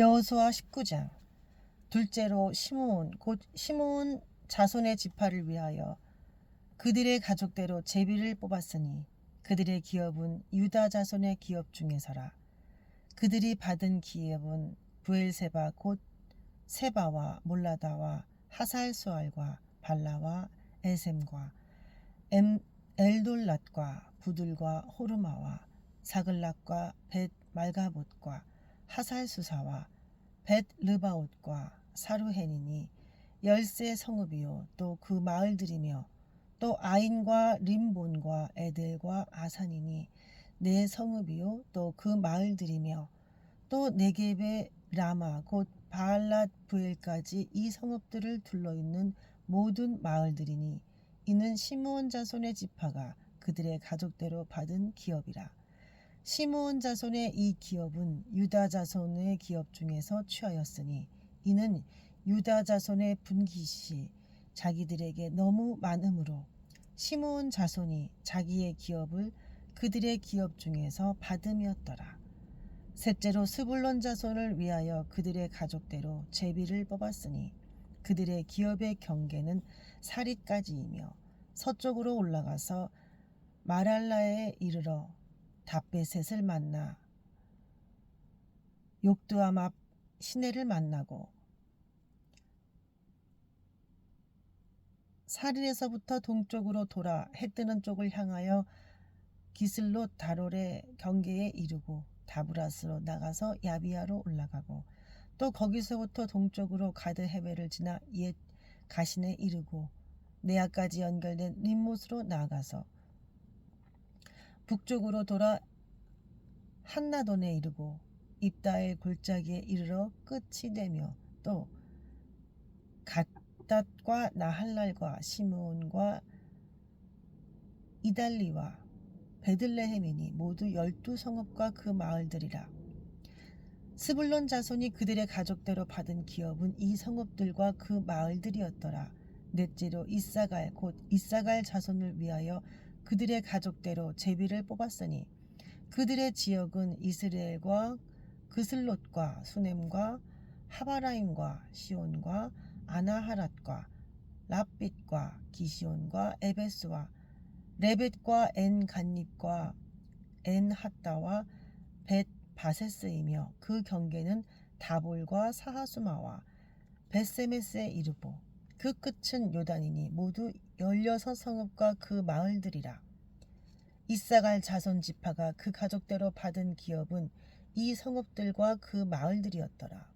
여호수아 19장. 둘째로 시므온 곧 시므온 자손의 지파를 위하여 그들의 가족대로 제비를 뽑았으니 그들의 기업은 유다 자손의 기업 중에서라. 그들이 받은 기업은 부엘세바 곧 세바와 몰라다와 하살수알과 발라와 에셈과 엠, 엘돌랏과 부들과 호르마와 사글락과 벳 말가봇과 하살수사와 벳 르바옷과 사루헨이니 열세 성읍이요. 또 그 마을들이며 또 아인과 림본과 에델과 아산이니 네 성읍이요. 또 그 마을들이며 또 네겝의 라마 곧 바알랏 부엘까지 이 성읍들을 둘러 있는 모든 마을들이니 이는 시므온 자손의 지파가 그들의 가족대로 받은 기업이라 시므온 자손의 이 기업은 유다 자손의 기업 중에서 취하였으니 이는 유다 자손의 분깃이 자기들에게 너무 많으므로 시므온 자손이 자기의 기업을 그들의 기업 중에서 받음이었더라. 셋째로 스불론 자손을 위하여 그들의 가족대로 제비를 뽑았으니 그들의 기업의 경계는 사리까지이며 서쪽으로 올라가서 마랄라에 이르러 답베셋을 만나 욕두암 앞 시내를 만나고 사린에서부터 동쪽으로 돌아 해 뜨는 쪽을 향하여 기슬로 다롤의 경계에 이르고 다브라스로 나가서 야비아로 올라가고 또 거기서부터 동쪽으로 가드 헤베를 지나 옛 가신에 이르고 네아까지 연결된 림못으로 나아가서 북쪽으로 돌아 한나돈에 이르고 입다엘 골짜기에 이르러 끝이 되며 또 갓닷과 나할랄과 시므온과 이달리와 베들레헴이니 모두 열두 성읍과 그 마을들이라. 스불론 자손이 그들의 가족대로 받은 기업은 이 성읍들과 그 마을들이었더라. 넷째로 이사갈 곧 이사갈 자손을 위하여 그들의 가족대로 제비를 뽑았으니 그들의 지역은 이스라엘과 그슬롯과 수넴과 하바라임과 시온과 아나하랏과 랍빛과 기시온과 에베스와 레벳과 엔 간닙과 엔 핫다와 벳 바세스이며 그 경계는 다볼과 사하수마와 베세메스에 이르고 그 끝은 요단이니 모두 열여섯 성읍과 그 마을들이라. 이사갈 자손 지파가 그 가족대로 받은 기업은 이 성읍들과 그 마을들이었더라.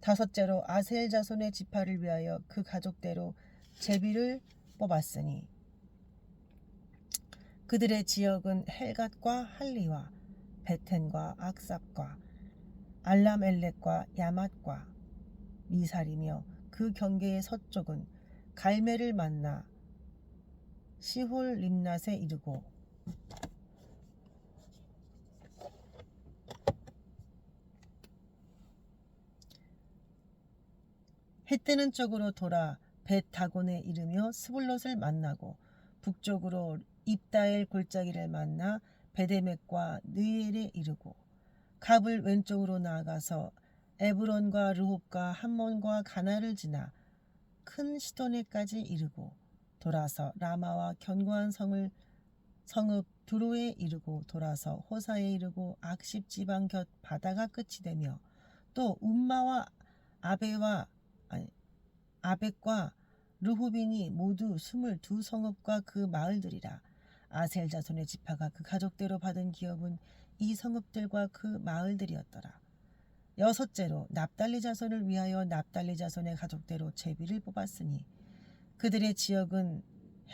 다섯째로 아셀 자손의 지파를 위하여 그 가족대로 제비를 뽑았으니 그들의 지역은 헬갓과 할리와 베텐과 악삽과 알람엘렉과 야맛과 미살이며 그 경계의 서쪽은 갈매를 만나 시홀 림낫에 이르고 해 뜨는 쪽으로 돌아 벳 다곤에 이르며 스불롯을 만나고 북쪽으로 입다엘 골짜기를 만나 베데맥과 느엘에 이르고 갑을 왼쪽으로 나아가서 에브론과 르홉과 함몬과 가나를 지나 큰 시도네까지 이르고 돌아서 라마와 견고한 성을 성읍 두로에 이르고 돌아서 호사에 이르고 악십 지방 곁 바다가 끝이 되며 또 움마와 아베와 아니 아벡과 르호빈이 모두 스물두 성읍과 그 마을들이라 아셀 자손의 지파가 그 가족대로 받은 기업은 이 성읍들과 그 마을들이었더라. 여섯째로 납달리 자손을 위하여 납달리 자손의 가족대로 제비를 뽑았으니 그들의 지역은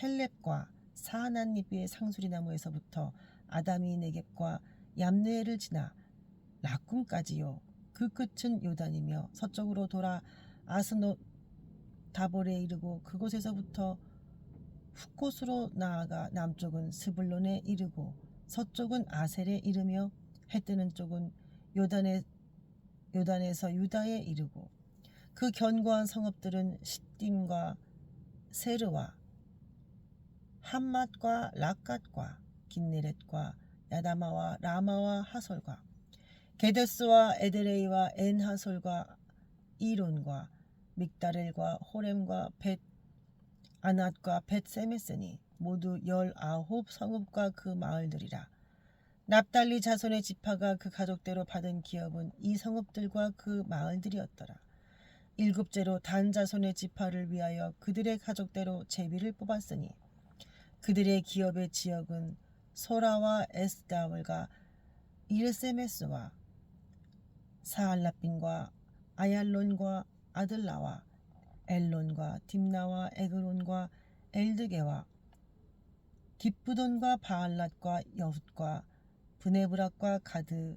헬렙과 사하난니비의 상수리 나무에서부터 아다미 네겝과 얌느에를 지나 라꿈까지요. 그 끝은 요단이며 서쪽으로 돌아 아스노 다볼에 이르고 그곳에서부터 훅곳으로 나아가 남쪽은 스불론에 이르고 서쪽은 아셀에 이르며 해 뜨는 쪽은 요단에 요단에서 유다에 이르고 그 견고한 성읍들은 시딤과 세르와 함맛과 락갓과 긴네렛과 야다마와 라마와 하솔과 게데스와 에드레이와 엔하솔과 이론과 믹다렐과 호렘과 벳 아낫과 벳 세메스니 모두 열아홉 성읍과 그 마을들이라. 납달리 자손의 지파가 그 가족대로 받은 기업은 이 성읍들과 그 마을들이었더라. 일곱째로 단 자손의 지파를 위하여 그들의 가족대로 제비를 뽑았으니 그들의 기업의 지역은 소라와 에스다울과 이르세메스와 사알라빈과 아얄론과 아들라와 엘론과 딥나와 에그론과 엘드게와 깃부돈과 바알랏과 여훗과 브네브락과 가드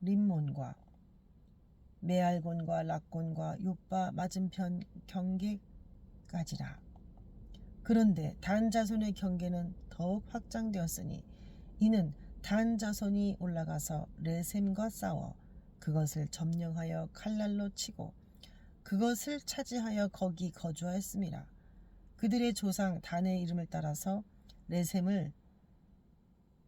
림몬과 메알곤과 락곤과 요빠 맞은편 경계까지라. 그런데 단 자손의 경계는 더욱 확장되었으니 이는 단 자손이 올라가서 레셈과 싸워 그것을 점령하여 칼날로 치고 그것을 차지하여 거기 거주하였습니다. 그들의 조상 단의 이름을 따라서 레셈을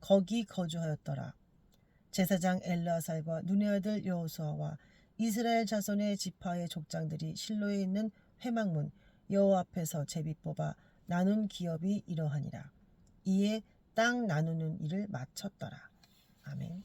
거기 거주하였더라. 제사장 엘라살과 눈의 아들 여호수아와 이스라엘 자손의 지파의 족장들이 실로에 있는 회막문 여호와 앞에서 제비 뽑아 나눈 기업이 이러하니라. 이에 땅 나누는 일을 마쳤더라. 아멘.